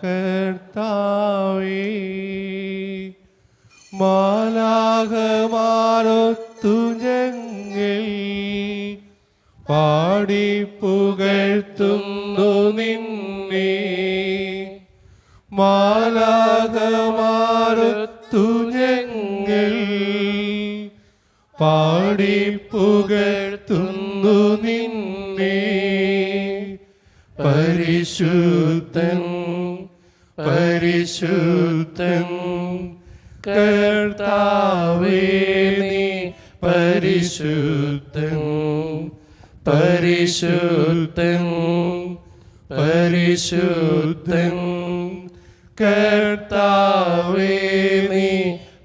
കർത്താവേ മാലാകമാരൊത്തു ഞങ്ങൾ പാടി പുകഴ്ത്തുന്നു നിന്നെ മാലാകമാരൊത്തു ഞങ്ങൾ പാടി പരിശുദ്ധൻ പരിശുദ്ധൻ കർത്താവേ നീ പരിശുദ്ധൻ പരിശുദ്ധൻ പരിശുദ്ധൻ കർത്താവേ നീ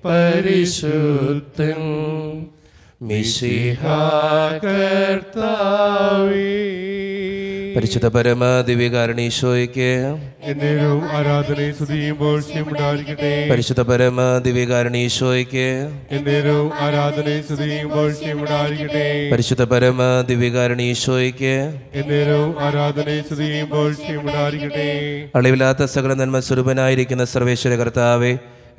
പരിശുദ്ധൻ മിശിഹാ കർത്താവേ. പരിശുദ്ധ പരമ ദിവ്യകാരണീശോയ്ക്ക് ആരാധനയും സ്തുതിയുമ്പോൾ പരിശുദ്ധ പരമ ദിവ്യകാരണീശോയ്ക്ക് ആരാധനയും സ്തുതിയുമ്പോൾ പരിശുദ്ധ പരമ ദിവ്യകാരണീശോയ്ക്ക് ആരാധനയും സ്തുതിയുമ്പോൾ അളിവില്ലാത്ത സകല നന്മ സ്വരൂപനായിരിക്കുന്ന സർവേശ്വര കർത്താവെ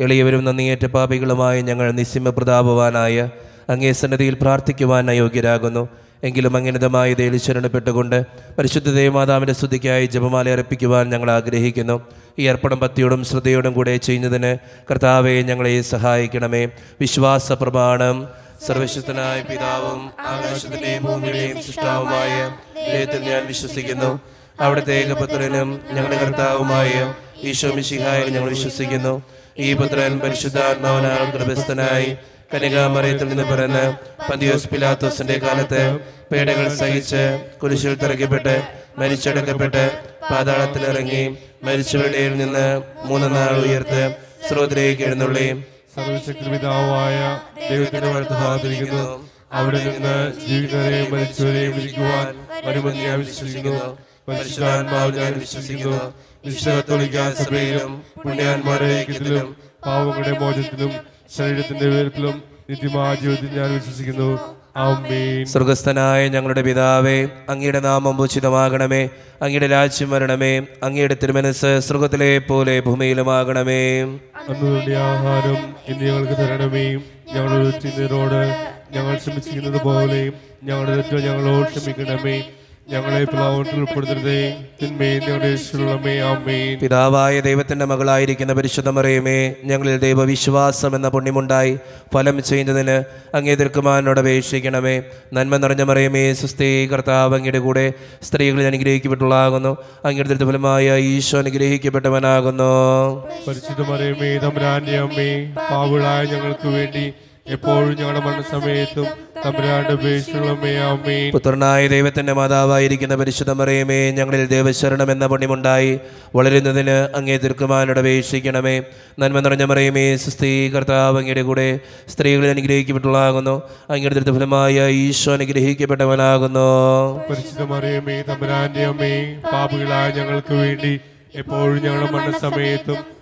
എളിയവരും നന്ദിയേറ്റ പാപികളുമായ ഞങ്ങൾ നിസ്സിമ പ്രതാപവാനായ അങ്ങേ സന്നദ്ധിയിൽ പ്രാർത്ഥിക്കുവാൻ അയോഗ്യരാകുന്നു. എങ്കിലും അങ്ങനിതമായ ഇതയിൽ ശരണപ്പെട്ടുകൊണ്ട് പരിശുദ്ധ ദേവമാതാവിന്റെ സ്തുതിക്കായി ജപമാല അർപ്പിക്കുവാൻ ഞങ്ങൾ ആഗ്രഹിക്കുന്നു. ഈ അർപ്പണം ഭക്തിയോടും ശ്രദ്ധയോടും കൂടെ ചെയ്യുന്നതിന് കർത്താവെ ഞങ്ങളെ സഹായിക്കണമേ. വിശ്വാസ പ്രമാണം സർവശക്തനായ പിതാവും ഞാൻ വിശ്വസിക്കുന്നു. അവിടുത്തെ ഏകപുത്രനും ഞങ്ങളുടെ കർത്താവുമായ ഈശോ മിശിഹായിൽ ഞങ്ങൾ വിശ്വസിക്കുന്നു. ഈ പുത്രൻ പരിശുദ്ധാത്മാവനാൽ ഗർഭസ്ഥനായി കനികാമറയത്തിൽ നിന്ന് പിറന്ന് പന്തിയോസ് പിലാത്തോസിന്റെ കാലത്ത് പേടകൾ സഹിച്ച് കുരിശിൽ തിറക്കപ്പെട്ട് മരിച്ചടക്കപ്പെട്ട് പാതാളത്തിലിറങ്ങി മരിച്ചവരുടെ നിന്ന് മൂന്ന് നാൾ ഉയർത്ത് സ്രോതിലേക്ക് എഴുന്നള്ളി. സർവശക്തിപിതാവായ ദൈവത്തിന്റെ ഭാഗത്തിരിക്കുന്നു അവിടെ നിന്ന് ജീവിതരെയും മരിച്ചവരെയും വിളിക്കുവാൻ വരുമെന്ന് ഞാൻ വിശ്വസിക്കുന്നു. പരിശുദ്ധാത്മാവ് ഞാൻ വിശ്വസിക്കുന്നു. വിശ്വകത്തോളിക്ക സഭയിലും പുണ്യാന്മാരുടെ പാവങ്ങളുടെ മോചനത്തിലും ശരീരത്തിന്റെ ഉയരത്തിലും നിത്യമായ ജീവിതത്തിൽ ഞാൻ വിശ്വസിക്കുന്നു. സ്വർഗസ്ഥനായ ഞങ്ങളുടെ പിതാവേ അങ്ങയുടെ നാമം ഉചിതമാകണമേ. അങ്ങയുടെ രാജ്യം വരണമേ. അങ്ങയുടെ തിരുമനസ് സ്വർഗത്തിലെ പോലെ ഭൂമിയിലുമാകണമേ. ആഹാരം ഇന്ന് ഞങ്ങൾക്ക് തരണമേ. ഞങ്ങളുടെ ഞങ്ങൾ ക്ഷമിച്ചിരിക്കുന്നത് പോലെ ഞങ്ങളുടെ ഞങ്ങളോട് ക്ഷമിക്കണമേ. ഞങ്ങളെ പ്ലാവത്തിൽ ഉൾപ്പെടുത്തരുതേ. പിതാവായ ദൈവത്തിന്റെ മകളായിരിക്കുന്ന പരിശുദ്ധമറിയമേ ഞങ്ങളിൽ ദൈവവിശ്വാസം എന്ന പുണ്യമുണ്ടായി ഫലം ചെയ്യുന്നതിന് അങ്ങേ തീർക്കുമാനോട് അപേക്ഷിക്കണമേ. നന്മ നിറഞ്ഞ മറിയമേ സുസ്ഥീ കർത്താവ് അങ്ങയുടെ കൂടെ സ്ത്രീകളിൽ അനുഗ്രഹിക്കപ്പെട്ടുള്ളാകുന്നു അങ്ങയുടെ ഫലമായ ഈശോ അനുഗ്രഹിക്കപ്പെട്ടവനാകുന്നു. പരിശുദ്ധ മറിയമേ തമ്പുരാന്റെ അമ്മേ പാവിളായ ഞങ്ങൾക്ക് വേണ്ടി എപ്പോഴും ഞങ്ങളുടെ മരണസമയത്തും പുത്രനായ ദൈവത്തിന്റെ മാതാവായിരിക്കുന്ന പരിശുദ്ധ മറിയമേ ഞങ്ങളിൽ ദേവശരണം എന്ന പുണ്യമുണ്ടായി. വളരുന്നതിന് അങ്ങേ തിർക്കുമാനോട് അപേക്ഷിക്കണമേ. നന്മ നിറഞ്ഞ മറിയമേ സ്ത്രീ കർത്താവ് അങ്ങയുടെ കൂടെ സ്ത്രീകളിൽ അനുഗ്രഹിക്കപ്പെട്ടുള്ളാകുന്നു അങ്ങയുടെ ഫലമായ ഈശോ അനുഗ്രഹിക്കപ്പെട്ടവനാകുന്നു. പരിശുദ്ധ മറിയമേ തമ്പുരാന്റെ അമ്മേ പാപികളായ ഞങ്ങൾക്ക് വേണ്ടി എപ്പോഴും ഞങ്ങളുടെ മരണസമയത്തും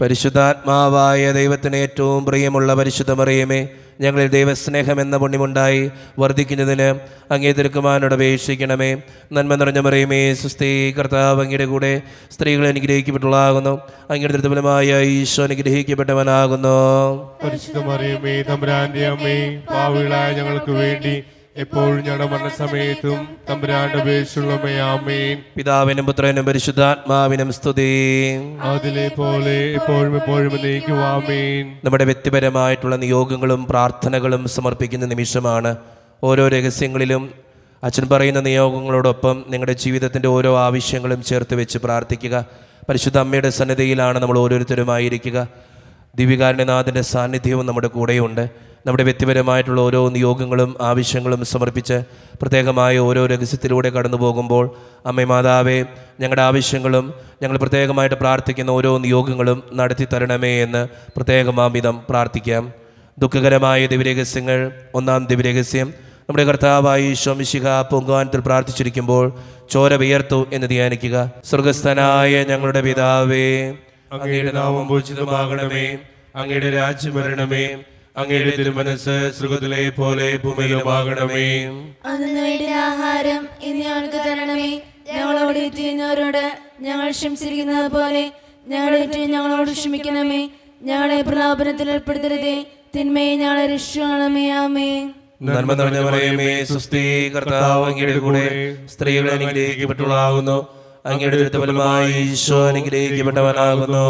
പരിശുദ്ധാത്മാവായ ദൈവത്തിന് ഏറ്റവും പ്രിയമുള്ള പരിശുദ്ധ മറിയമേ ഞങ്ങളിൽ ദൈവസ്നേഹം എന്ന പുണ്യമുണ്ടായി വർദ്ധിക്കുന്നതിന് അങ്ങേ തിരുക്കുമാനോട് അപേക്ഷിക്കണമേ. നന്മ നിറഞ്ഞ മറിയമേ സുസ്ഥീ കർത്താവ് അങ്ങയുടെ കൂടെ സ്ത്രീകൾ അനുഗ്രഹിക്കപ്പെട്ടുള്ളാകുന്നു അങ്ങയുടെ ദൃഢഫലമായ ഈശോ അനുഗ്രഹിക്കപ്പെട്ടവനാകുന്നു. പരിശുദ്ധ മറിയമേ തമ്പുരാന്റെ അമ്മേ പാവികളായ ഞങ്ങൾക്ക് വേണ്ടി എപ്പോഴും ഞങ്ങളുടെ മരണസമയത്തും തമ്പുരാന്റെ ഉപേക്ഷയുള്ളമേ ആമേൻ. പിതാവിനും പുത്രനും പരിശുദ്ധാത്മാവിനും സ്തുതി. അതിലെ പോലെ എപ്പോഴും എപ്പോഴും ആമേൻ. നമ്മുടെ വ്യക്തിപരമായിട്ടുള്ള നിയോഗങ്ങളും പ്രാർത്ഥനകളും സമർപ്പിക്കുന്ന നിമിഷമാണ് ഓരോ രഹസ്യങ്ങളിലും അച്ഛൻ പറയുന്ന നിയോഗങ്ങളോടൊപ്പം നിങ്ങളുടെ ജീവിതത്തിന്റെ ഓരോ ആവശ്യങ്ങളും ചേർത്ത് വെച്ച് പ്രാർത്ഥിക്കുക. പരിശുദ്ധ അമ്മയുടെ സന്നിധിയിലാണ് നമ്മൾ ഓരോരുത്തരുമായിരിക്കുക. ദിവികാരണനാഥന്റെ സാന്നിധ്യവും നമ്മുടെ കൂടെയുണ്ട്. നമ്മുടെ വ്യക്തിപരമായിട്ടുള്ള ഓരോ നിയോഗങ്ങളും ആവശ്യങ്ങളും സമർപ്പിച്ച് പ്രത്യേകമായ ഓരോ രഹസ്യത്തിലൂടെ കടന്നു പോകുമ്പോൾ അമ്മ മാതാവേ ഞങ്ങളുടെ ആവശ്യങ്ങളും ഞങ്ങൾ പ്രത്യേകമായിട്ട് പ്രാർത്ഥിക്കുന്ന ഓരോ നിയോഗങ്ങളും നടത്തി തരണമേ എന്ന് പ്രത്യേകമാവിധം പ്രാർത്ഥിക്കാം. ദുഃഖകരമായ ദിവ്യരഹസ്യങ്ങൾ ഒന്നാം ദിവ്യരഹസ്യം. നമ്മുടെ കർത്താവായി ശോമിശിക പൊങ്കാനത്തിൽ പ്രാർത്ഥിച്ചിരിക്കുമ്പോൾ ചോര വിയർത്തു എന്ന് ധ്യാനിക്കുക. സ്വർഗസ്ഥനായ ഞങ്ങളുടെ പിതാവേ അങ്ങയുടെ നാമം പൂജിതമാകണമേ അങ്ങയുടെ രാജ്യം വരണമേ അങ്ങയുടെ തിരുമനസ് സുഖത്തിലെ പോലെ ഭൂമിയിലുമാകണമേ. ആഹാരം ഇനി ഞങ്ങൾക്ക് തരണമേ. ഞങ്ങളോട് ചെയ്യുന്നവരോട് ഞങ്ങൾ ക്ഷമിച്ചിരിക്കുന്നത് പോലെ ഞങ്ങളുടെ ഞങ്ങളോട് ക്ഷമിക്കണമേ. ഞങ്ങളെ പ്രലോഭനത്തിൽ ഏർപ്പെടുത്തരുതേ. തിന്മയെ ഞങ്ങളെ രക്ഷിക്കണമേ. ആമേ നന്മ നിറഞ്ഞ പറയുമേ സുസ്ഥി കർത്താവ് അങ്ങയുടെ കൂടെ സ്ത്രീകൾ അനുഗ്രഹിക്കപ്പെട്ടവളാകുന്നു. അങ്ങയുടെ ഈശോ അനുഗ്രഹിക്കപ്പെട്ടവനാകുന്നു.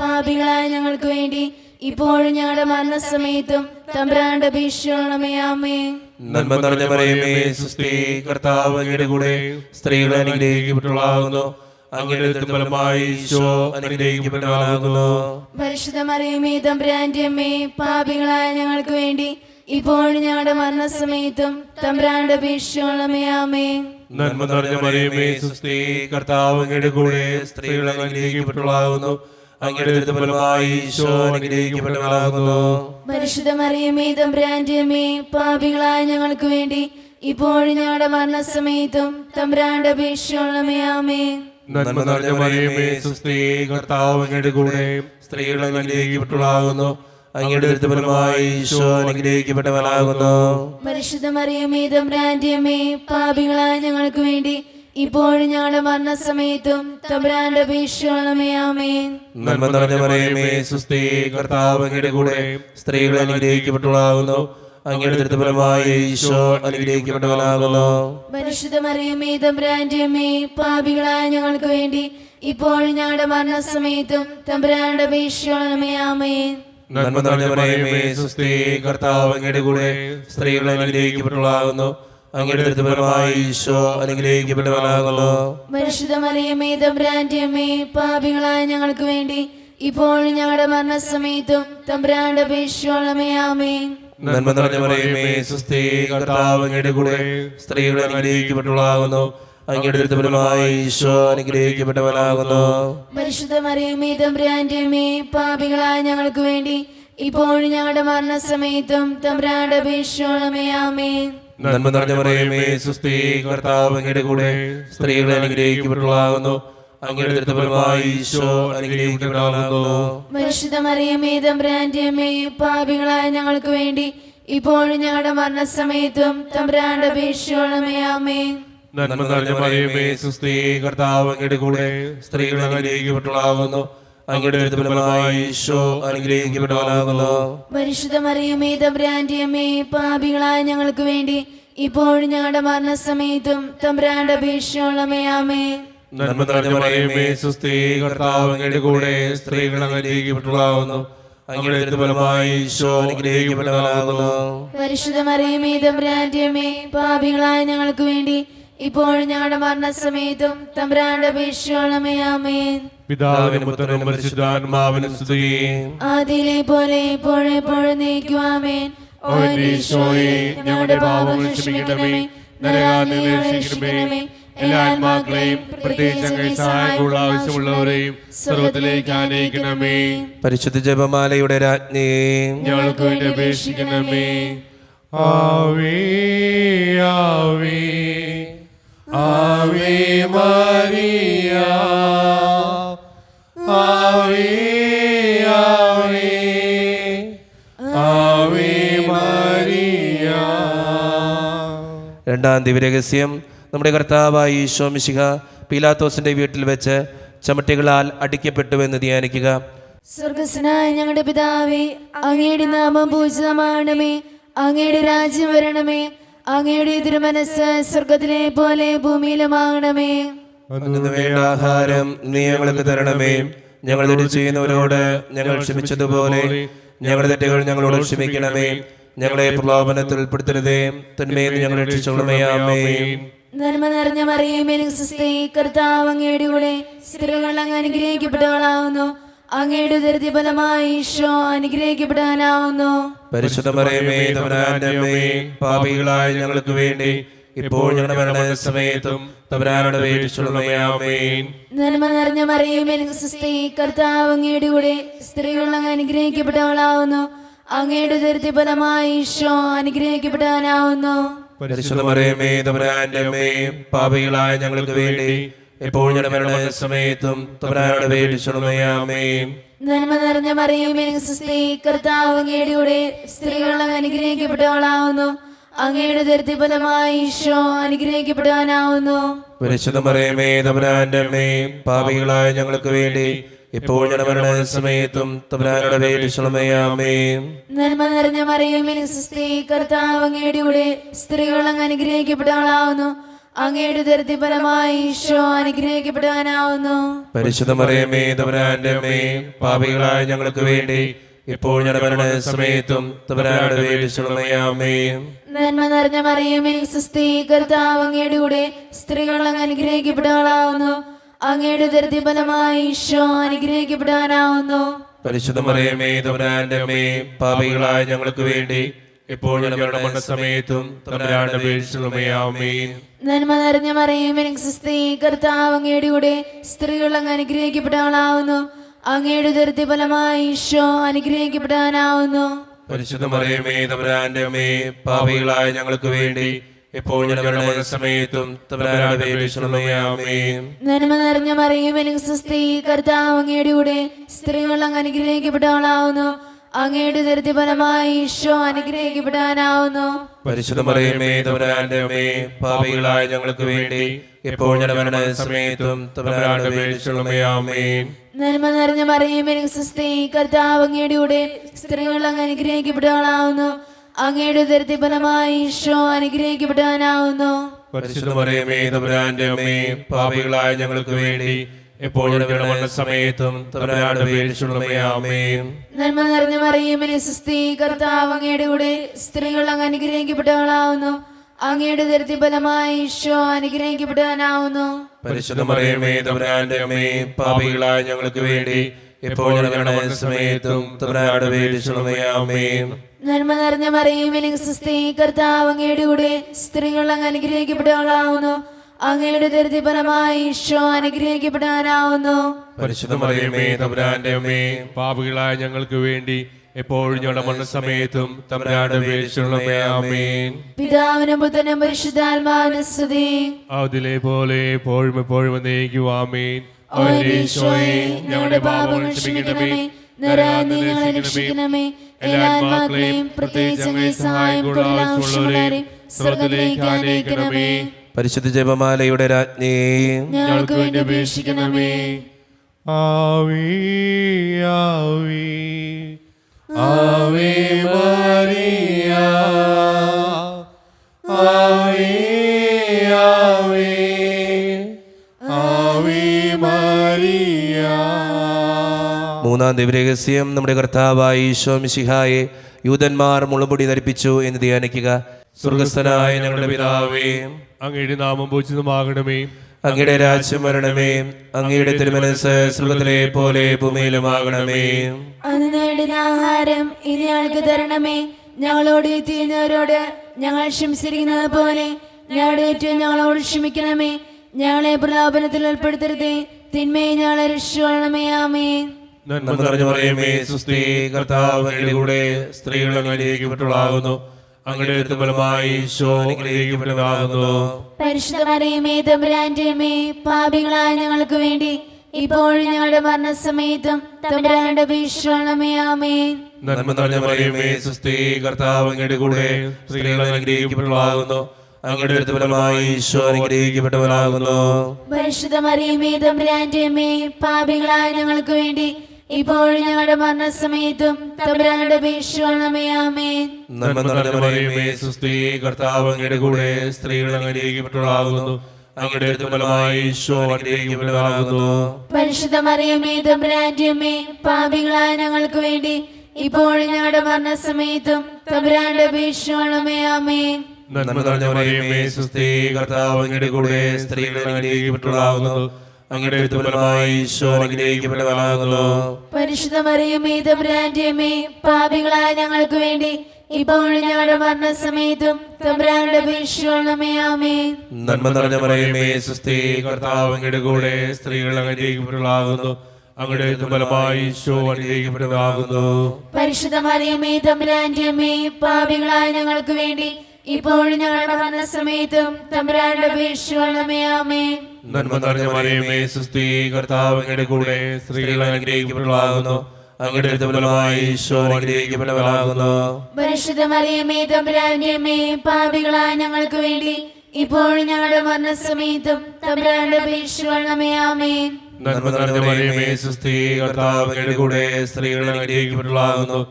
പാപികളായ ഞങ്ങൾക്ക് വേണ്ടി ഇപ്പോഴും ഞങ്ങളുടെ മരണസമയത്തും തമ്പ്രാന്റെ അപേക്ഷിക്കണമേ ആമേ. നന്മ നിറഞ്ഞ മറിയമേ സുസ്ഥി കർത്താവ് അങ്ങയുടെ കൂടെ സ്ത്രീകൾ അങ്ങയുടെ ഈശോ അനുഗ്രഹിക്കപ്പെട്ടവനാകുന്നു. അമ്മേ പാപികളായ ഞങ്ങൾക്ക് വേണ്ടി ഇപ്പോഴും ഞങ്ങളുടെ മരണസമയത്തും തമ്പ്രാന്റെ അപേക്ഷിക്കണമേ ആമേ. നന്മ നിറഞ്ഞ മറിയമേ സുസ്ഥി കർത്താവ് അങ്ങയുടെ കൂടെ സ്ത്രീകൾ അനുഗ്രഹിക്കപ്പെട്ടവളാകുന്നു. അങ്ങയുടെ ഈശോ പരിശുദ്ധ മറിയമേ തമ്പ്രാന്റെ പാപികളായ ഞങ്ങൾക്ക് വേണ്ടി ഇപ്പോഴും ഞങ്ങളുടെ മരണസമയത്തും തമ്പ്രാന്റെ അപേക്ഷിക്കണമേ ആമേ നന്മ നിറഞ്ഞ മറിയമേ സുസ്ഥി കർത്താവ് അങ്ങയുടെ കൂടെ സ്ത്രീകൾ അനുഗ്രഹിക്കപ്പെട്ടവളാകുന്നു. അങ്ങയുടെ ഈശോ അനുഗ്രഹിക്കപ്പെട്ടവനാകുന്നു. പാപികളായ ഞങ്ങൾക്ക് വേണ്ടി ഇപ്പോഴും ഞങ്ങളുടെ മരണസമയത്തും തമ്പുരാന്റെ അപേക്ഷിക്കണമേ ആമേൻ. നന്മ നിറഞ്ഞ മറിയമേ സുസ്ഥി കൂടെ സ്ത്രീകൾ അനുഗ്രഹിക്കപ്പെട്ടവളാകുന്നു. അങ്ങയുടെ ഫലമായി ഈശോ അനുഗ്രഹിക്കപ്പെട്ടവനാകുന്നു. പരിശുദ്ധ മറിയമേ അമ്മേ പാപികളായ ഞങ്ങൾക്ക് വേണ്ടി ഇപ്പോഴും ഞങ്ങളുടെ മരണസമയത്തും തമ്പുരാന്റെ അപേക്ഷിക്കണമേ ആമേ നന്മ നിറഞ്ഞ മറിയമേ സുസ്ഥി കർത്താവ് അങ്ങയുടെ കൂടെ സ്ത്രീകൾ അനുഗ്രഹിക്കപ്പെട്ടുള്ളതാകുന്നു അങ്ങയുടെ ഫലമായി ഈശോ അനുഗ്രഹിക്കപ്പെട്ടവനാകുന്നു പരിശുദ്ധ മറിയമേ തമ്പ്രാന്റെ പാപികളായ ഞങ്ങൾക്ക് വേണ്ടി ഇപ്പോഴും ഞങ്ങളുടെ മരണസമയത്തും തമ്പ്രാന്റെ അപേക്ഷിക്കണമേ ആമേ നന്മ നിറഞ്ഞ മറിയമേ സുസ്ഥി കർത്താവ് അങ്ങയുടെ കൂടെ സ്ത്രീകൾ ഈശോ അനുഗ്രഹിക്കപ്പെട്ടവനാകുന്നു. പാപികളായ ഞങ്ങൾക്ക് വേണ്ടി ഇപ്പോഴും ഞങ്ങളുടെ മരണസമയത്തും തമ്പ്രാന്റെ അപേക്ഷിക്കണമേ ആമേ നന്മ നിറഞ്ഞ മറിയമേ സുസ്ഥി കർത്താവ് അങ്ങയുടെ കൂടെ സ്ത്രീകളെ അനുഗ്രഹിക്കപ്പെട്ടുള്ളതാകുന്നു പാപികളായ ഞങ്ങൾക്ക് വേണ്ടി ഇപ്പോഴും ഞങ്ങളുടെ മരണസമയത്തും തമ്പ്രാന്റെ അപേക്ഷിക്കണമേ ആമേ നന്മ നിറഞ്ഞ മറിയമേ സുസ്ത്രീ കർത്താവ് അങ്ങയുടെ കൂടെ സ്ത്രീകൾ അനുഗ്രഹിക്കപ്പെട്ടവളാകുന്നു അങ്ങയുടെ ഈശോ അനുഗ്രഹിക്കപ്പെട്ടവനാകുന്നു പരിശുദ്ധ മറിയമേ തമ്പ്രാന്റെ അമ്മേ പാപികളായ ഞങ്ങൾക്ക് വേണ്ടി ഇപ്പോഴും ഞങ്ങളുടെ മരണസമയത്തും തമ്പ്രാന്റെ അപേക്ഷിക്കണമേ ആമേ നന്മ നിറഞ്ഞ മറിയമേ സുസ്ത്രീ കർത്താവ് അങ്ങയുടെ കൂടെ സ്ത്രീകൾ അനുഗ്രഹിക്കപ്പെട്ടവളാകുന്നു അങ്ങയുടെ ഫലമായി ഈശോ അനുഗ്രഹിക്കപ്പെട്ടവനാകുന്നു പരിശുദ്ധ മറിയമേ തമ്പ്രാന്റെ അമ്മേ പാപികളായ ഞങ്ങൾക്ക് വേണ്ടി ഇപ്പോഴും ഞങ്ങളുടെ മരണസമയത്തും തമ്പ്രാന്റെ അപേക്ഷിക്കണമേ ആമേൻ. പിതാവിനും പുത്രനും പരിശുദ്ധാത്മാവിനും ആദിയിലെ പോലെ ഇപ്പോഴെപ്പോഴും നീക്കുവാമേൻ ഓ എന്റെ ഈശോയെ ഞങ്ങളുടെ പാപങ്ങൾ ക്ഷമിക്കണമേ എല്ലാ ആത്മാക്കളെയും പ്രത്യേകിച്ച് അങ്ങേ സഹായമുള്ള ആവശ്യമുള്ളവരെയും ആനയിക്കണമേ. പരിശുദ്ധ ജപമാലയുടെ രാജ്ഞി ഞങ്ങൾക്ക് വേണ്ടി അപേക്ഷിക്കണമേ. ആവേ ആവേ. ആവേ Maria, Ave, ആവേ ആവേ മരിയ രണ്ടാം ദിവ്യരഹസ്യം. നമ്മുടെ കർത്താവായ ഈശോ മിശിഹ പീലാത്തോസിന്റെ വീട്ടിൽ വെച്ച് ചമട്ടികളാൽ അടിക്കപ്പെട്ടുവെന്ന് ധ്യാനിക്കുക. സ്വർഗസ്നായ ഞങ്ങളുടെ പിതാവേ അങ്ങയുടെ നാമം പൂജിതമാണമേ അങ്ങയുടെ രാജ്യം വരണമേ അങ്ങയുടെ തിരുമനസ് സ്വർഗത്തിലെ പോലെ ഭൂമിയിലുമാകണമേ. വേണ്ട ആഹാരം നീ ഞങ്ങൾക്ക് തരണമേ. ഞങ്ങൾ തെറ്റ് ചെയ്യുന്നവരോട് ഞങ്ങൾ ക്ഷമിച്ചതുപോലെ ഞങ്ങളുടെ തെറ്റുകൾ ഞങ്ങളോട് ക്ഷമിക്കണമേ. ഞങ്ങളെ പ്രലോഭനത്തിൽ ഉൾപ്പെടുത്തരുതേ. തന്മയിൽ ഞങ്ങൾ രക്ഷിച്ചോളമേ ആമേ നന്മ നിറഞ്ഞ മറിയമേ കർത്താവ് അങ്ങയുടെ കൂടെ സ്ത്രീകൾ അങ്ങ് അനുഗ്രഹിക്കപ്പെട്ടവളാവുന്നു. അങ്ങയുടെ ദരിദ്ര ഫലമായി ഈശോ അനുഗ്രഹിക്കപ്പെടാനാവുന്നു. പരിശുദ്ധ മറിയമേ പാപികളായ ഞങ്ങൾക്ക് വേണ്ടി ഇപ്പോൾ ഞങ്ങളുടെ മരണസമയത്തും തമരാനോട് നന്മ നിറഞ്ഞ മറിയമേ കർത്താവ് അങ്ങയുടെ കൂടെ സ്ത്രീകൾ അങ്ങ് അനുഗ്രഹിക്കപ്പെട്ടവളാവുന്നു. അങ്ങയുടെ ദരിദ്ര ഫലമായി ഈശോ അനുഗ്രഹിക്കപ്പെടാനാവുന്നു. പരിശുദ്ധ മറിയമേ പാപികളായ ഞങ്ങൾക്ക് വേണ്ടി ഇപ്പോൾ ഞങ്ങളുടെ സമയത്തും തമരാനോട് വേടിച്ചുള്ളമേ ആമേൻ നന്മ നിറഞ്ഞ മറിയമേ സുസ്ഥി കർത്താവ് അങ്ങയുടെ കൂടെ സ്ത്രീകൾ അനുഗ്രഹിക്കപ്പെട്ടവളാവുന്നു. അങ്ങയുടെ ദരിദ്ര ഫലമായി ഈശോ അനുഗ്രഹിക്കപ്പെടാനാവുന്നു. പരിശുദ്ധ മറിയമേ തമ്പുരാന്റെ അമ്മേ പാപികളായ ഞങ്ങൾക്ക് വേണ്ടി ഇപ്പോൾ ഞങ്ങളുടെ സമയത്തും തമ്പുരാനുടെ പേര് ശുളമയാമേ നന്മ നിറഞ്ഞ മറിയുമേ സ്ത്രീ കർത്താവ് അങ്ങയുടെ കൂടെ സ്ത്രീകൾ അങ്ങ് അനുഗ്രഹിക്കപ്പെടാനാവുന്നു അങ്ങയുടെ ദരിദ്ര ഫലമായി ഈശോ അനുഗ്രഹിക്കപ്പെടാനാവുന്നു. പരിശുദ്ധ മറിയമേ തമ്പുരാന്റെ അമ്മേ പാപികളായ ഞങ്ങൾക്ക് വേണ്ടി ഇപ്പോൾ ഞങ്ങളുടെ സമയത്തും തമ്പുരാനുടെ പേര് ശുളമയാമേ നന്മ നിറഞ്ഞ മറിയമേ സുസ്ഥി കർത്താവ് അങ്ങയുടെ കൂടെ സ്ത്രീകൾ അങ്ങ് അനുഗ്രഹിക്കപ്പെടാനാവുന്നു. അങ്ങയുടെ ദരിദ്ര ഫലമായി ഈശോ അനുഗ്രഹിക്കപ്പെടാനാവുന്നു. പരിശുദ്ധ മറിയമേ തമ്പുരാന്റെ അമ്മേ പാപികളായ ഞങ്ങൾക്ക് വേണ്ടി ഇപ്പോൾ ഞങ്ങളുടെ മരണ സമയത്തും തമ്പുരാനുടെ പേര് ശുളമയാമേ നന്മ നിറഞ്ഞ കർത്താവ് അങ്ങയുടെ കൂടെ സ്ത്രീകൾ അങ്ങ് അനുഗ്രഹിക്കപ്പെടാനാവുന്നു. അങ്ങയുടെ ദരിദ്ര ഫലമായി ഈശോ അനുഗ്രഹിക്കപ്പെടാനാവുന്നു. പരിശുദ്ധ മറിയമേ തമ്പുരാന്റെ അമ്മേ പാപികളായ ഞങ്ങൾക്ക് വേണ്ടി ഇപ്പോൾ ഞങ്ങളുടെ സമയത്തും ശുളമയാമേ നന്മ നിറഞ്ഞ കർത്താവ് അങ്ങയുടെ കൂടെ സ്ത്രീകൾ അങ്ങ് അനുഗ്രഹിക്കപ്പെടാനാവുന്നു. അങ്ങയുടെ ദരിദ്ര ഫലമായി ഈശോ അനുഗ്രഹിക്കപ്പെടാനാവുന്നു. പരിശുദ്ധ മറിയമേ തമ്പുരാന്റെ അമ്മേ പാപികളായ ഞങ്ങൾക്ക് വേണ്ടി ഇപ്പോൾ ഞങ്ങളുടെ സമയത്തും നന്മ നിറഞ്ഞ മറിയമേ സുസ്ഥി കർത്താവ് അങ്ങയുടെ കൂടെ സ്ത്രീകൾ അങ്ങ് അനുഗ്രഹിക്കപ്പെടാനാവുന്നു. അങ്ങയുടെ ഈശോ അനുഗ്രഹിക്കപ്പെടാനാവുന്നു. പരിശുദ്ധമറിയമേ തമ്പുരാന്റെ അമ്മേ പാപികളായ ഞങ്ങൾക്ക് വേണ്ടി ഞങ്ങളുടെ സമയത്തും നന്മ നിറഞ്ഞ മറിയുമിന് സുസ്ഥി കർത്താവ് അങ്ങയുടെ കൂടെ സ്ത്രീകൾ അങ്ങ് അനുഗ്രഹിക്കപ്പെട്ടവളാവുന്നു. അങ്ങയുടെ ദരിദ്ര ഫലമായി ഈശോ അനുഗ്രഹിക്കപ്പെടാനാവുന്നു. പരിശുദ്ധ മറിയമേ തമ്പുരാന്റെ അമ്മേ പാപികളായ ഞങ്ങൾക്ക് വേണ്ടി ഞങ്ങളുടെ സമയത്തും നന്മ നിറഞ്ഞ മറിയുമിന് സുസ്ഥി കർത്താവ് അങ്ങയുടെ കൂടെ സ്ത്രീകൾ അങ്ങ് അനുഗ്രഹിക്കപ്പെടാനാവുന്നു അങ്ങയുടെ ധൃതി പരമായി ഈശോ അനുഗ്രഹിക്കപ്പെടാനാവുന്നു. പരിശുദ്ധ മറിയമേ തമ്പുരാന്റെ അമ്മേ പാപികളായ ഞങ്ങൾക്ക് വേണ്ടി എപ്പോഴും ഞങ്ങളുടെ മരണസമയത്തും തമ്പുരാന്റെ പേര് ശുളമയാമേൻ പിതാവിനും പുത്രനും പരിശുദ്ധാത്മാവിനും സ്തുതി. അതിലെ പോലെ എപ്പോഴും എപ്പോഴും എന്നേക്കുവാമേൻ ഓ ഈശോയെ ഞങ്ങളുടെ പാപങ്ങൾ ക്ഷമിക്കണമേ നിരാന്തി ഞങ്ങളെ രക്ഷിക്കണമേ എല്ലാ ആത്മാക്കളെയും പ്രത്യേകിച്ച് സഹായം സ്വർഗത്തിലേക്ക് ആനയിക്കണമേ. പരിശുദ്ധ ജപമാലയുടെ രാജ്ഞി. ഞങ്ങൾക്ക് വേണ്ടി അപേക്ഷിക്കണമേ. ആവി ആവി. ആവി മരിയ. ആവി ആവി. ആവി മരിയ. മൂന്നാം ദിവരഹസ്യം നമ്മുടെ കർത്താവായ ഈശോ മിശിഹായെ യൂതന്മാർ മുളപൊടി ധരിപ്പിച്ചു എന്ന് ധ്യാനിക്കുക. സ്വർഗസ്ഥനായ ഞങ്ങളുടെ പിതാവേ അങ്ങയുടെ നാമം പൂജിതമാകണമേ. അങ്ങയുടെ രാജ്യം വരണമേ അങ്ങയുടെ തിരുമനസ് സ്വർഗത്തിലെ പോലെ ഭൂമിയിലുമാകണമേ. അന്ന് നേടുന്ന ആഹാരം ഇനി ഞങ്ങൾക്ക് തരണമേ. ഞങ്ങളോട് ചെയ്യുന്നവരോട് ഞങ്ങൾ ക്ഷമിച്ചിരിക്കുന്നത് പോലെ ഞങ്ങളുടെ ഏറ്റവും ഞങ്ങളോട് ക്ഷമിക്കണമേ. ഞങ്ങളെ പ്രലോഭനത്തിൽ ഉൾപ്പെടുത്തരുതേ. തിന്മയെ ഞങ്ങളെ രക്ഷിക്കണമേ ആമേ നന്മ നിറഞ്ഞു പറയുമേ സുസ്ത്രീ കർത്താവ് സ്ത്രീകളെ കൂടെ സ്ത്രീകൾ അനുഗ്രഹിക്കപ്പെട്ടുള്ളാകുന്നു അങ്ങയുടെ ഫലമായി ഈശോ അനുഗ്രഹിക്കപ്പെട്ടതാകുന്നു പരിശുദ്ധമറിയമേ പാപികളായ ഞങ്ങൾക്ക് വേണ്ടി ഇപ്പോഴും ഞങ്ങളുടെ മരണസമയത്തും തമ്പുരാന്റെ ഭീഷണമേ ആമേ നന്മ നിറഞ്ഞ പറയുമേ സുസ്ത്രീ കർത്താവ് അങ്ങയുടെ കൂടെ സ്ത്രീകൾ അങ്ങയുടെ ഫലമായി ഈശോ അനുഗ്രഹിക്കപ്പെട്ടവനാകുന്നു. പരിശുദ്ധമറിയമേ പാപികളായ ഞങ്ങൾക്ക് വേണ്ടി ഇപ്പോഴും ഞങ്ങളുടെ മരണസമയത്തും തമ്പുരാന്റെ ഭീഷണമേ ആമേൻ. നന്മ നിറഞ്ഞ പറയുമേ സുസ്ത്രീ കർത്താവ് അങ്ങയുടെ കൂടെ സ്ത്രീകൾ അമ്മേ പാപികളായ ഞങ്ങൾക്ക് വേണ്ടി ഇപ്പോഴും ഞങ്ങളുടെ മരണസമയത്തും തമ്പുരാന്റെ ഭീഷണമേ ആമേ നന്മ നിറഞ്ഞ പറയുമേ സുസ്ത്രീ കർത്താവ് അങ്ങയുടെ കൂടെ സ്ത്രീകൾ പരിശുദ്ധമറിയമേ പാപികളായ ഞങ്ങൾക്ക് വേണ്ടി ഇപ്പോഴും ഞങ്ങളുടെ മരണസമയത്തും ഭീഷണമേ ആമേ നന്മ നിറഞ്ഞ പറയുമേ സുസ്ത്രീ കർത്താവ് അങ്ങയുടെ കൂടെ സ്ത്രീകൾ അനുഗ്രഹിക്കപ്പെട്ടുള്ളാകുന്നു അങ്ങയുടെ ഫലമായി പരിശുദ്ധമറിയമേ അമ്മേ പാപികളായ ഞങ്ങൾക്ക് വേണ്ടി ഇപ്പോഴും ഞങ്ങളുടെ മരണസമയത്തും തമ്പുരാന്റെ ഭീഷണമേ ആമേ നന്മ നിറഞ്ഞ മറിയമേ സുസ്തി കർത്താവ് അങ്ങയുടെ കൂടെ സ്ത്രീകൾ അങ്ങയുടെ ഈശോ അനുഗ്രഹിക്കപ്പെട്ടവനാകുന്നു പരിശുദ്ധ മറിയമേ തമ്പുരാന്റെ അമ്മേ പാപികളായ ഞങ്ങൾക്ക് വേണ്ടി ഇപ്പോഴും ഞങ്ങളുടെ മരണസമയത്തും തമ്പുരാന്റെ അപേക്ഷിക്കണമേ നന്മ നിറഞ്ഞ മറിയമേ സുസ്ഥി കർത്താവ് അങ്ങയുടെ കൂടെ സ്ത്രീകൾ അനുഗ്രഹിക്കപ്പെട്ടവളാകുന്നു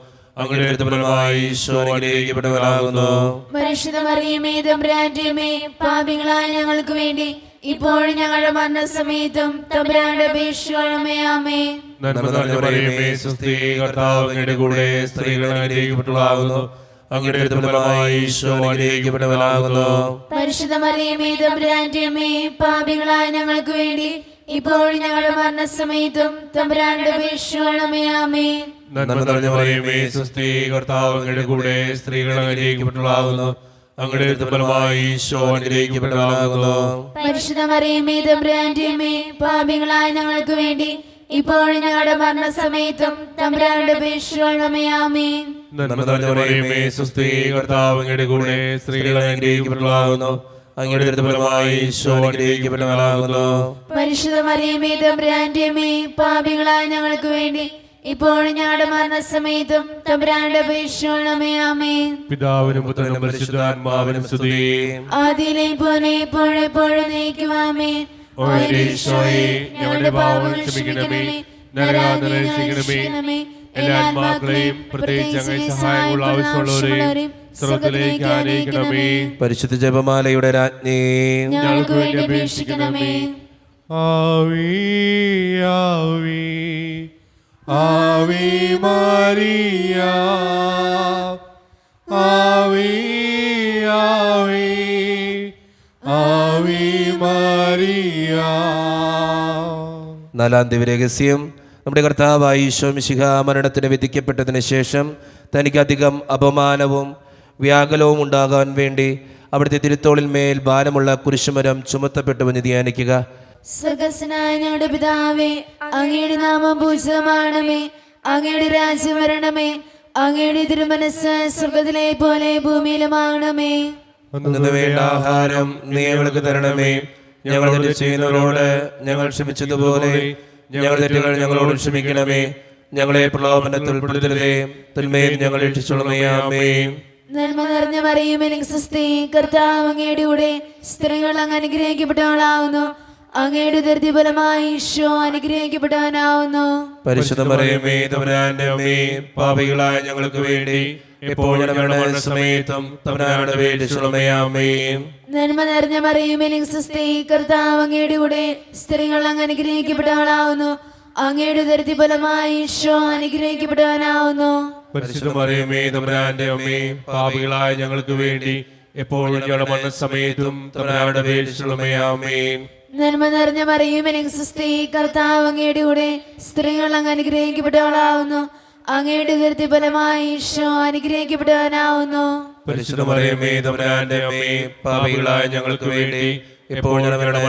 പാപികളായ ഞങ്ങൾക്ക് വേണ്ടി ഇപ്പോഴും ഞങ്ങളുടെ മരണസമയത്തും തമ്പുരാന്റെ അപേക്ഷിക്കണമേ നന്മ കൂടെ സ്ത്രീകൾ അങ്ങയുടെ ഈശോ അനുഗ്രഹിക്കപ്പെട്ടവനാകുന്നു പാപികളായ ഞങ്ങൾക്ക് വേണ്ടി ഇപ്പോഴും ഞങ്ങളുടെ മരണസമയത്തും തമ്പുരാന്റെ അപേക്ഷിക്കണമേ ആമേൻ. നന്മ നിറഞ്ഞ മറിയമേ സുസ്ഥി കർത്താവ് അങ്ങയുടെ കൂടെ സ്ത്രീകൾ അനുഗ്രഹിക്കപ്പെട്ടവളാകുന്നു അങ്ങയുടെ ഫലമായി ഈശോ പാപികളായ ഞങ്ങൾക്ക് വേണ്ടി ഇപ്പോഴും ഞങ്ങളുടെ മരണസമയത്തും തമ്പുരാന്റെ അപേക്ഷിക്കണമേ ആമേൻ. നന്മ നിറഞ്ഞ മറിയമേ സുസ്ഥി കർത്താവ് അങ്ങയുടെ കൂടെ സ്ത്രീകൾ അങ്ങയുടെ ഈശോ പാപികളായ ഞങ്ങൾക്ക് വേണ്ടി ഇപ്പോഴും ഞങ്ങളുടെ മരണസമയത്തും തമ്പുരാന്റെ അപേക്ഷിക്കണമേ ആമേൻ. പിതാവിനും പുത്രനും പരിശുദ്ധാത്മാവിനും സ്തുതി. ആദിയിലെ പോലെ ഇപ്പോഴെപ്പോഴും നയിക്കുവാമേ ഓ എന്റെ ഞങ്ങളുടെ പാപങ്ങൾ ക്ഷമിക്കണമേ നരകാന്തരെ ക്ഷമിക്കണമേ. എല്ലാ ആത്മാക്കളെയും പ്രത്യേകിച്ച് അങ്ങനെ സഹായമുള്ള ആവശ്യമുള്ളവരെയും സ്വർഗത്തിലേക്ക് ആനയിക്കണമേ. പരിശുദ്ധ ജപമാലയുടെ രാജ്ഞി. ഞങ്ങൾക്ക് വേണ്ടി അപേക്ഷിക്കണമേ. ആവി ആവി. ആവി മാറിയ ആവി ആവി ആവി മാറിയ നാലാം ദിവരഹസ്യം നമ്മുടെ കർത്താവായ ഈശോ മിശിഹ മരണത്തിന് വിധിക്കപ്പെട്ടതിന് ശേഷം തനിക്കധികം അപമാനവും വ്യാകുലവും ഉണ്ടാകാൻ വേണ്ടി അവിടുത്തെ തിരുത്തോളിന്മേൽ ഭാരമുള്ള കുരിശുമരം ചുമത്തപ്പെട്ടുവെന്ന് ധ്യാനിക്കുക ഞങ്ങളുടെ പിതാവേ അങ്ങയുടെ നാമം പൂജിതമാണമേ അങ്ങയുടെ രാജ്യം വരണമേ. അങ്ങയുടെ തിരുമനസ് സ്വർഗത്തിലെ പോലെ ഭൂമിയിലുമാകണമേ. വേണ്ട ആഹാരം നീ ഞങ്ങൾക്ക് തരണമേ. ഞങ്ങൾ തെറ്റ് ചെയ്യുന്നവരോട് ഞങ്ങൾ ക്ഷമിച്ചതുപോലെ ഞങ്ങൾ തെറ്റുകൾ ഞങ്ങളോട് ക്ഷമിക്കണമേ. ഞങ്ങളെ പ്രലോഭനത്തിൽ ഉൾപ്പെടുത്തരുതേ. തിന്മയിൽ ഞങ്ങൾ രക്ഷിച്ചോളമേ ആമേ നന്മ നിറഞ്ഞ സുസ്തി കർത്താവ് അങ്ങയുടെ കൂടെ സ്ത്രീകൾ അങ്ങ് അനുഗ്രഹിക്കപ്പെട്ടവളാവുന്നു. അങ്ങയുടെ ദൃതിഫലമായി ഈശോ അനുഗ്രഹിക്കപ്പെടാനാവുന്നു. പരിശുദ്ധ അമ്മേ പാപികളായ ഞങ്ങൾക്ക് വേണ്ടി എപ്പോഴും ഞങ്ങളുടെ സമയത്തും നന്മ നിറഞ്ഞ കർത്താവ് അങ്ങയുടെ കൂടെ സ്ത്രീകൾ അങ്ങ് അനുഗ്രഹിക്കപ്പെട്ടവളാവുന്നു അങ്ങയുടെ ദൃതിഫലമായി ഈശോ അനുഗ്രഹിക്കപ്പെടാനാവുന്നു. പരിശുദ്ധ അമ്മേ പാപികളായ ഞങ്ങൾക്ക് വേണ്ടി എപ്പോഴും ഞങ്ങളുടെ മരണസമയത്തും തമ്പുരാനുടെ വേണ്ടിച്ചുള്ളമേ അമ്മേ. നന്മ നിറഞ്ഞ മറിയുമെനിക്ക് സൃഷ്ടി. കർത്താവ് അങ്ങയുടെ കൂടെ സ്ത്രീകൾ അങ്ങ് അനുഗ്രഹിക്കപ്പെട്ടവളാവുന്നു. അങ്ങയുടെ ദൃതിഫലമായി ഈശോ അനുഗ്രഹിക്കപ്പെട്ടവനാവുന്നു. അമ്മേ പാപികളായ ഞങ്ങൾക്ക് വേണ്ടി എപ്പോഴും ഞങ്ങളുടെ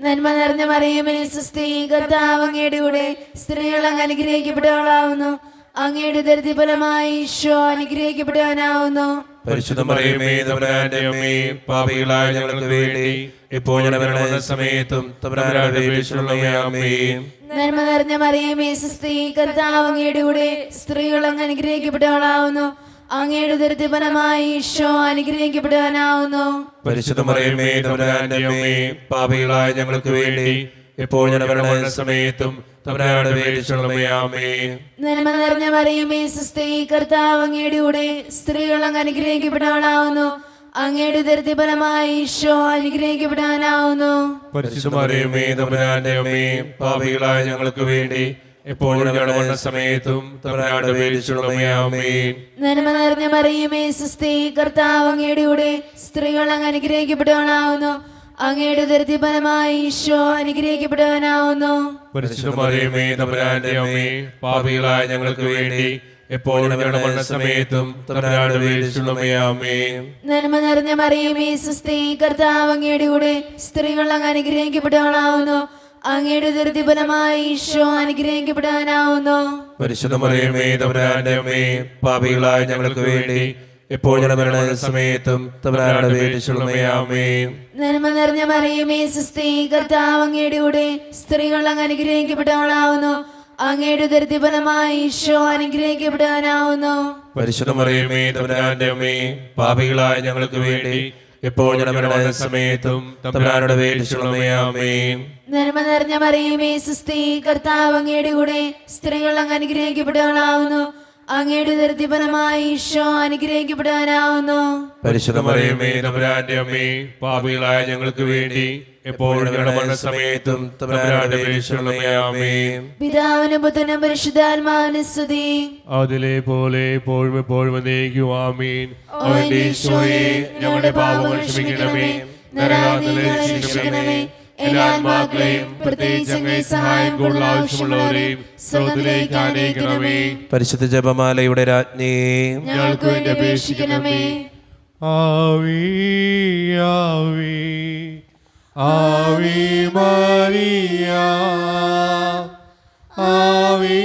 നന്മ നിറഞ്ഞ മറിയുമെനിക്ക് സൃഷ്ടി. കർത്താവ് അങ്ങയുടെ കൂടെ സ്ത്രീകൾ അങ്ങ് അനുഗ്രഹിക്കപ്പെട്ടവളാവുന്നു. അങ്ങയുടെ ദൃതിഫലമായി ഈശോ അനുഗ്രഹിക്കപ്പെട്ടവനാവുന്നു. പരിശുദ്ധ മറിയമേ തമ്പുരാന്റെ അമ്മേ പാപികളായ ഞങ്ങൾക്ക് വേണ്ടി ഞങ്ങളുടെ അമ്മേ നന്മ നിറഞ്ഞ മറിയമേ സുസ്തി കർത്താവ് അങ്ങയുടെ കൂടെ സ്ത്രീകൾ അങ്ങ് അനുഗ്രഹിക്കപ്പെട്ടവളാവുന്നു. അങ്ങയുടെ ദൃതിഫലമായി ഈശോ തമ്പുരാന്റെ അമ്മേ പാപികളായ ഞങ്ങൾക്ക് വേണ്ടി എപ്പോഴും ഞങ്ങളുടെ സമയത്തും തമ്പുരാനുടെ നന്മ നിറഞ്ഞ മറിയമേ കർത്താവ് അങ്ങയുടെ കൂടെ സ്ത്രീകൾ അങ്ങ് അനുഗ്രഹിക്കപ്പെട്ടവളാവുന്നു അങ്ങയുടെ ദൃതിഫലമായി ഈശോ അനുഗ്രഹിക്കപ്പെടാനാവുന്നു. തമ്പുരാന്റെ അമ്മേ പാപികളായ ഞങ്ങൾക്ക് വേണ്ടി എപ്പോഴും ഞങ്ങളുടെ സമയത്തും തമ്പുരാനുടെ നന്മ നിറഞ്ഞ മറിയമേ കർത്താവ് അങ്ങയുടെ കൂടെ സ്ത്രീകൾ അങ്ങ് അനുഗ്രഹിക്കപ്പെട്ടവളാവുന്നു അങ്ങയുടെ ദൃതിഫലമായി ഈശോ അനുഗ്രഹിക്കപ്പെടുവാനാവുന്നു. തമ്പുരാന്റെ അമ്മേ പാപികളായ ഞങ്ങൾക്ക് വേണ്ടി എപ്പോഴും നന്മ നിറഞ്ഞ മറിയമേ സുസ്തി കർത്താവ് അങ്ങയുടെ കൂടെ സ്ത്രീകൾ അങ്ങ് അനുഗ്രഹിക്കപ്പെട്ടവളാവുന്നു അങ്ങയുടെ ദൃതിഫലമായി ഈശോ അനുഗ്രഹിക്കപ്പെടാനാവുന്നു തമ്പുരാന്റെ അമ്മേ പാപികളായ ഞങ്ങൾക്ക് വേണ്ടി മരണ സമയത്തും തമ്പുരാനോട് നന്മ നിറഞ്ഞ മറിയമേ സുസ്ഥി കർത്താവ് അങ്ങയുടെ കൂടെ സ്ത്രീകൾ അങ്ങ് അനുഗ്രഹിക്കപ്പെട്ടവളാവുന്നു. അങ്ങയുടെ ഉദരത്തി ഈശോ അനുഗ്രഹിക്കപ്പെടാനാവുന്നു. പരിശുദ്ധ മറിയമേ തമ്പുരാന്റെ അമ്മേ പാപികളായ ഞങ്ങൾക്ക് വേണ്ടി മരണ സമയത്തും തമ്പുരാനോട് നന്മ നിറഞ്ഞ മറിയമേ സുസ്ഥി കർത്താവ് അങ്ങയുടെ കൂടെ സ്ത്രീകൾ അങ്ങ് അനുഗ്രഹിക്കപ്പെട്ടവളാവുന്നു. അങ്ങയുടെ ഉദരത്തി ഈശോ അനുഗ്രഹിക്കപ്പെടാനാവുന്നു. പരിശുദ്ധ മറിയമേ തമ്പുരാന്റെ അമ്മേ പാപികളായ ഞങ്ങൾക്ക് വേണ്ടി എപ്പോഴും പിതാവിനും പുത്രനും പരിശുദ്ധാത്മാവിനും സ്തുതി. അതിലെ പോലെ എപ്പോഴും എപ്പോഴും ആമീൻ. ഞങ്ങളുടെ പാപങ്ങൾ ക്ഷമിക്കണമേ. രക്ഷിക്കണമേ. എല്ലാ ആത്മാക്കളെയും പ്രത്യേകിച്ച് അങ്ങേ സഹായം കൂടുതൽ ആവശ്യമുള്ളവരെയും സ്രോതത്തിലേക്ക് ആനയിക്കണമേ. പരിശുദ്ധ ജപമാലയുടെ രാജ്ഞി ഞങ്ങൾക്ക് വേണ്ടി അപേക്ഷിക്കണമേ. ആവി ആവി ആവി മരിയ ആവി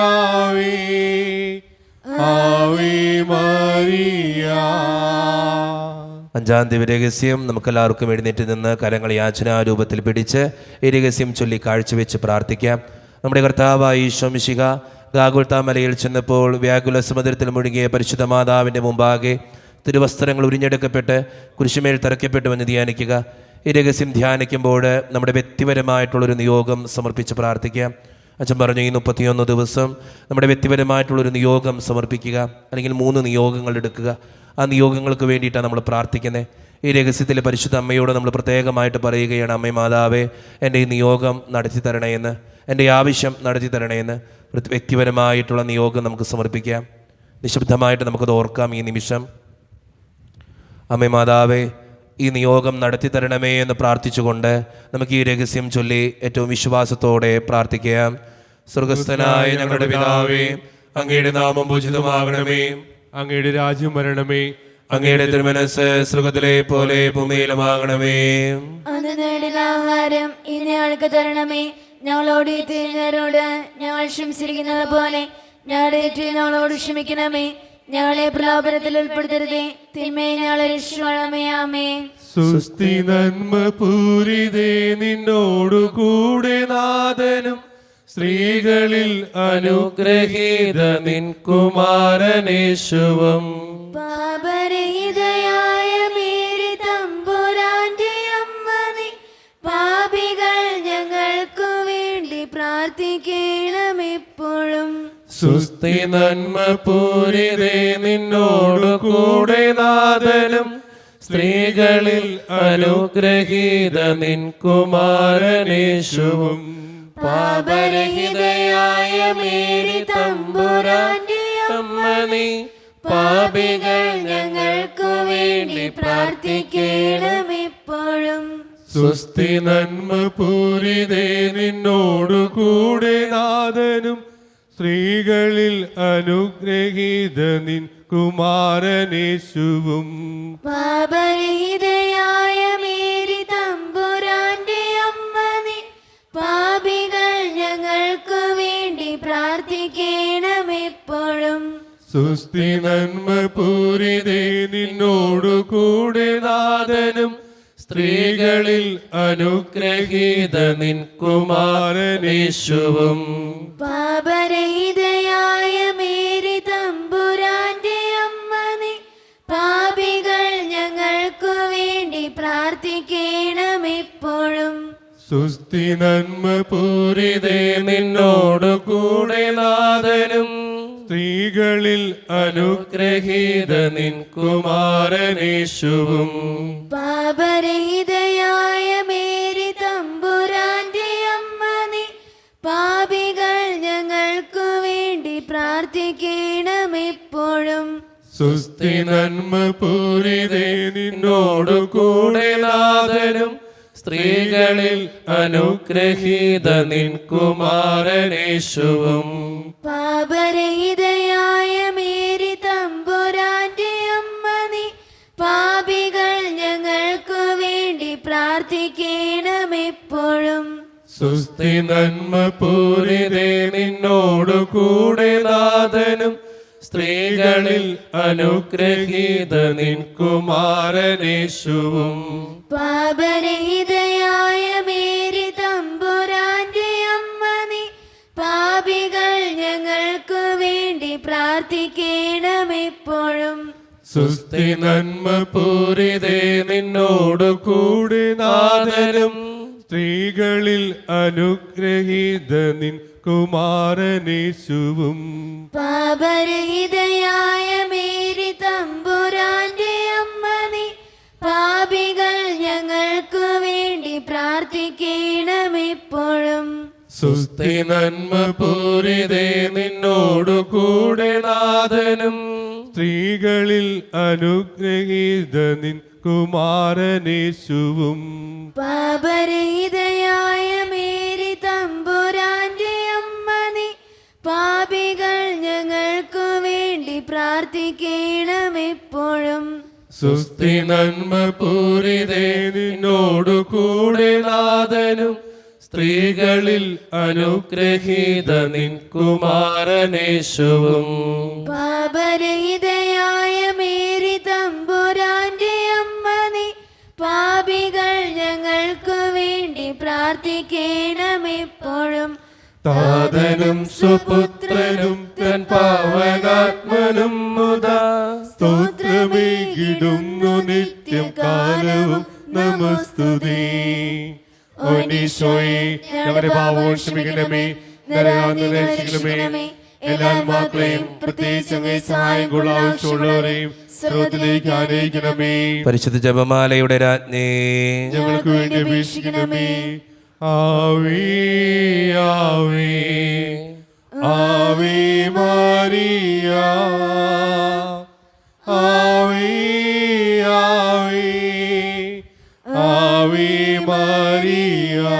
ആവി ആവി മരിയ അഞ്ചാം തീയതി രഹസ്യം നമുക്കെല്ലാവർക്കും എഴുന്നേറ്റ് നിന്ന് കരങ്ങൾ യാചനാരൂപത്തിൽ പിടിച്ച് ഈ രഹസ്യം ചൊല്ലി കാഴ്ചവെച്ച് പ്രാർത്ഥിക്കാം. നമ്മുടെ കർത്താവായി ഈശോമിശിക ഗാകുൽത്താമലയിൽ ചെന്നപ്പോൾ വ്യാകുല സമുദ്രത്തിൽ മുഴുകിയ പരിശുദ്ധ മാതാവിന്റെ മുമ്പാകെ തിരുവസ്ത്രങ്ങൾ ഉരിഞ്ഞെടുക്കപ്പെട്ട് കുരിശുമേൽ തറയ്ക്കപ്പെട്ടുവെന്ന് ധ്യാനിക്കുക. ഈ രഹസ്യം ധ്യാനിക്കുമ്പോൾ നമ്മുടെ വ്യക്തിപരമായിട്ടുള്ളൊരു നിയോഗം സമർപ്പിച്ച് പ്രാർത്ഥിക്കാം. അച്ഛൻ പറഞ്ഞു ഈ മുപ്പത്തിയൊന്ന് ദിവസം നമ്മുടെ വ്യക്തിപരമായിട്ടുള്ളൊരു നിയോഗം സമർപ്പിക്കുക. അല്ലെങ്കിൽ മൂന്ന് നിയോഗങ്ങൾ എടുക്കുക. ആ നിയോഗങ്ങൾക്ക് വേണ്ടിയിട്ടാണ് നമ്മൾ പ്രാർത്ഥിക്കുന്നത്. ഈ രഹസ്യത്തിൽ പരിശുദ്ധ അമ്മയോട് നമ്മൾ പ്രത്യേകമായിട്ട് പറയുകയാണ് അമ്മേ മാതാവേ എന്റെ ഈ നിയോഗം നടത്തി തരണേന്ന് എന്റെ ഈ ആവശ്യം നടത്തി തരണേന്ന് വ്യക്തിപരമായിട്ടുള്ള നിയോഗം നമുക്ക് സമർപ്പിക്കാം. നിശബ്ദമായിട്ട് നമുക്കത് ഓർക്കാം ഈ നിമിഷം. അമ്മേ മാതാവേ ഈ നിയോഗം നടത്തി തരണമേ എന്ന് പ്രാർത്ഥിച്ചുകൊണ്ട് നമുക്ക് ഈ രഹസ്യം ചൊല്ലി ഏറ്റവും വിശ്വാസത്തോടെ പ്രാർത്ഥിക്കാം. സ്വർഗസ്ഥനായ ഞങ്ങളുടെ പിതാവേ അങ്ങയുടെ നാമം പൂജിതമാകണമേ. അങ്ങയുടെ രാജ്യം വരണമേ. അങ്ങയുടെ തിരുമനസ് സുഖത്തിലെ പോലെ ഭൂമിയിലുമാകണമേ ആഹാരം ഇനി ആൾക്ക് തരണമേ. ഞങ്ങളോട് തിരിഞ്ഞവരോട് ഞങ്ങൾ ക്ഷമിച്ചിരിക്കുന്നത് പോലെ ഞങ്ങളുടെ ഞങ്ങളോട് ക്ഷമിക്കണമേ. ഞങ്ങളെ പ്രലോഭനത്തിൽ ഉൾപ്പെടുത്തരുതേ. തിന്മയെ ഞങ്ങളെ രക്ഷിക്കണമേ. ആമേ സുസ്തി നന്മ പൂരിതേ. നിന്നോടു കൂടെ നാഥനും സ്ത്രീകളിൽ അനുഗ്രഹീത നിൻ കുമാരനേശുവം. പാപരഹിതയായ മേരി തമ്പുരാന്റെ അമ്മ നീ. പാപികൾ ഞങ്ങൾക്കു വേണ്ടി പ്രാർത്ഥിക്കണമെപ്പോഴും. സുസ്ഥി നന്മ പൂരിതേ നിന്നോടു കൂടെ നാഥനും. സ്ത്രീകളിൽ അനുഗ്രഹീത നിൻ കുമാരനേശുവും. പാപരഹിതയായ മേരി തമ്പുരാന്റെ പാപികൾ ഞങ്ങൾക്കു വേണ്ടി പ്രാർത്ഥിക്കണമിപ്പോഴും. സുസ്തി നന്മ പൂരിതേ നിന്നോടു കൂടെ നാഥനും. സ്ത്രീകളിൽ അനുഗ്രഹീത നിൻ കുമാരനേശുവും. പാപരഹിതയായ സുസ്തി നന്മ പൂരിതേ നിന്നോടു കൂടെ നാഥനും സ്ത്രീകളിൽ അനുഗ്രഹീത നിൻ കുമാരനേശുവും. പാപരഹിതയായ മേരി തമ്പുരാന്റെ അമ്മനെ പാപികൾ ഞങ്ങൾക്കു വേണ്ടി പ്രാർത്ഥിക്കണമെപ്പോഴും. സുസ്തി നന്മ പൂരിതേ നിന്നോടു കൂടെ നാഥനും സ്ത്രീകളിൽ അനുഗ്രഹീത നിൻ കുമാരനേശുവും. പാപരഹിതയായ മേരി തമ്പുരാന്റെ അമ്മ നീ പാപികൾ ഞങ്ങൾക്കു വേണ്ടി പ്രാർത്ഥിക്കണമെപ്പോഴും. സുസ്തി നന്മ പൂരിതേ നിന്നോടു കൂടെ നാഥനും സ്ത്രീകളിൽ അനുഗ്രഹീത നിൻ കുമാരനേശുവും. പാപരഹിതയായ മേരി തമ്പുരാന്റെ അമ്മ നീ പാപികൾ ഞങ്ങൾക്കു വേണ്ടി പ്രാർത്ഥിക്കണമെപ്പോഴും. സുസ്തി നന്മ പൂരിതേ നിന്നോടു കൂടെ നാഥനും സ്ത്രീകളിൽ അനുഗ്രഹീത നിൻ കുമാരനേശുവും പാപരഹിതയായ മേരി തമ്പുരാന്റെ അമ്മ നീ പാപികൾ ഞങ്ങൾക്കു വേണ്ടി പ്രാർത്ഥിക്കണമെപ്പോഴും. സുസ്ഥി നന്മ പൂരിതേ നിന്നോട് കൂടി നാഥനും. സ്ത്രീകളിൽ അനുഗ്രഹീത നിൻ കുമാരനേശുവും പാപരഹിതയായ മേരി തമ്പുരാന്റെ അമ്മ നീ. പാപികൾ ഞങ്ങൾക്ക് വേണ്ടി പ്രാർത്ഥിക്കണമിപ്പോഴും. സുസ്ഥി നന്മ പൂരിതേ നിന്നോടു കൂടെ നാഥനും. സ്ത്രീകളിൽ അനുഗ്രഹീത നിൻ കുമാരനേശുവും. പാപരഹിതയായ മേരി നീ പാപികൾ ഞങ്ങൾക്ക് വേണ്ടി പ്രാർത്ഥിക്കണമെപ്പോഴും. സുസ്ഥി നന്മ പൂരിതേ നിന്നോട് കൂടെ നാഥനും സ്ത്രീകളിൽ അനുഗ്രഹീത നിൻ കുമാരനേശുവും. പാപരഹിതയായ മേരി തമ്പുരാന്റെ അമ്മ നീ പാപികൾ ഞങ്ങൾക്ക് വേണ്ടി പ്രാർത്ഥിക്കണമെപ്പോഴും. താതനും സുപുത്രനും തൻ പാവനാത്മനും മുതാ. സ്തോത്രമേകിടുന്നു നിത്യം കാലവും നമസ്തുതി. ഓനീശോയെ ഞങ്ങളുടെ പാവവും ക്ഷമിക്കണമേ നരകാന്ന് രക്ഷിക്കണമേ. എല്ലാ ആത്മാക്കളെയും പ്രത്യേകിച്ച് അങ്ങേ സഹായം കൊള്ള സ്രോതത്തിലേക്ക് ആനയിക്കണമേ. പരിശുദ്ധ ജപമാലയുടെ രാജ്ഞേ. ഞങ്ങൾക്ക് വേണ്ടി അപേക്ഷിക്കണമേ. ആവേ Ave, Ave Maria. Ave, Ave, Ave Maria.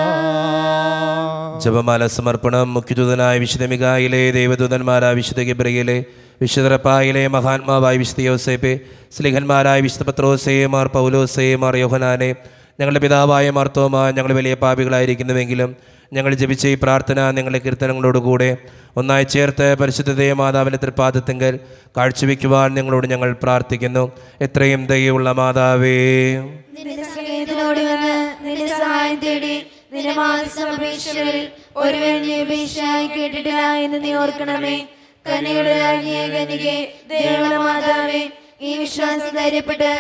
ജപമാല സമർപ്പണം മുഖ്യദൂതനായ വിശുദ്ധ മികായിലെ ദേവദൂതന്മാരായ വിശുദ്ധ ഗബ്രയിലെ വിശുദ്ധ റപ്പായിലെ മഹാത്മാവായ വിശുദ്ധ യോസേപ്പെ സ്ലിഹന്മാരായ വിശുദ്ധ പത്രോസേ മാർ പൗലോസേ മാർ യോഹനാനെ ഞങ്ങളുടെ പിതാവായ മർത്തോമ ഞങ്ങൾ വലിയ പാപികളായിരിക്കുന്നുവെങ്കിലും ഞങ്ങൾ ജപിച്ച ഈ പ്രാർത്ഥന നിങ്ങളുടെ കീർത്തനങ്ങളോടുകൂടെ ഒന്നായി ചേർത്ത് പരിശുദ്ധ മാതാവിന്റെ തൃപ്പാദത്തെങ്കിൽ കാഴ്ചവെക്കുവാൻ നിങ്ങളോട് ഞങ്ങൾ പ്രാർത്ഥിക്കുന്നു. എത്രയും ദയുള്ള മാതാവേ. കേട്ടിട്ടില്ല എന്ന് നീ ഓർക്കണമേ. കനിയുടെ രാജ്ഞിയെ കനികെ മാതാവേ ഈ വിശ്വാസം ധൈര്യപ്പെട്ട്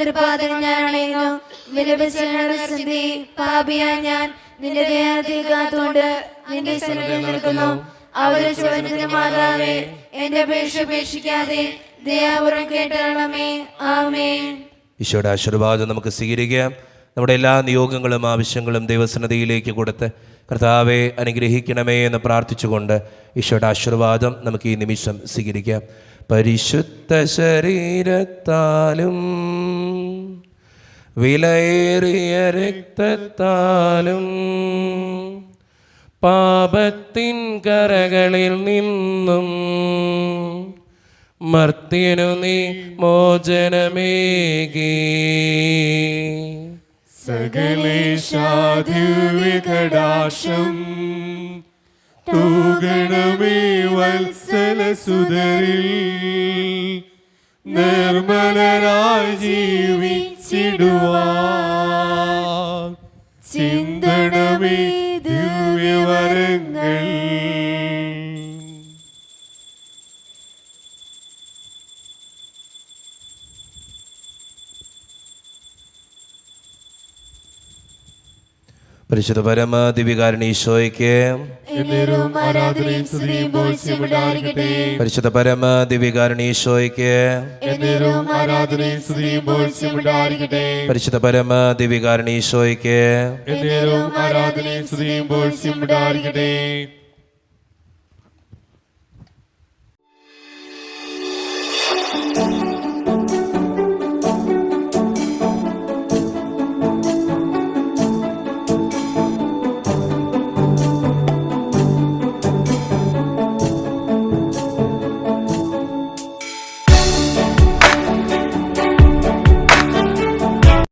തൃപ്പാദങ്ങൾ ഞാൻ അണയുന്നു. വിലപിച്ചി പാപിയാ ഞാൻ നിന്റെ ദേഹത്തെ കാത്തുകൊണ്ട് നിന്റെ സന്നിധി നിൽക്കുന്നു. അവരെ ചോദ്യത്തിന് മാതാവേ എന്റെ അപേക്ഷ ഉപേക്ഷിക്കാതെ ദയാപുരം കേട്ടണമേ ആമേ ഈശോയുടെ ആശീർവാദം നമുക്ക് സ്വീകരിക്കാം. നമ്മുടെ എല്ലാ നിയോഗങ്ങളും ആവശ്യങ്ങളും ദൈവസന്നതിയിലേക്ക് കൊടുത്ത് കർത്താവെ അനുഗ്രഹിക്കണമേ എന്ന് പ്രാർത്ഥിച്ചുകൊണ്ട് ഈശോയുടെ ആശീർവാദം നമുക്ക് ഈ നിമിഷം സ്വീകരിക്കാം. പരിശുദ്ധ ശരീരത്താലും വിലയേറിയ രക്തത്താലും പാപത്തിൻ കരകളിൽ നിന്നും മർത്തിനു നീ മോചനമേകി. സകലേശാദിവികടാശം തൂകണമേ വത്സല സുതരിൽ. നിർമ്മലരായി ജീവിച്ചിടുവാ ചിന്തണമേ ദിവ്യവരങ്ങൾ. പരിശുദ്ധ പരമ ഈശോയ്ക്ക്. പരിശുദ്ധ പരമ ഈശോയ്ക്ക്. പരിശുദ്ധ പരമാദിവികാരണി ഈശോയ്ക്ക്.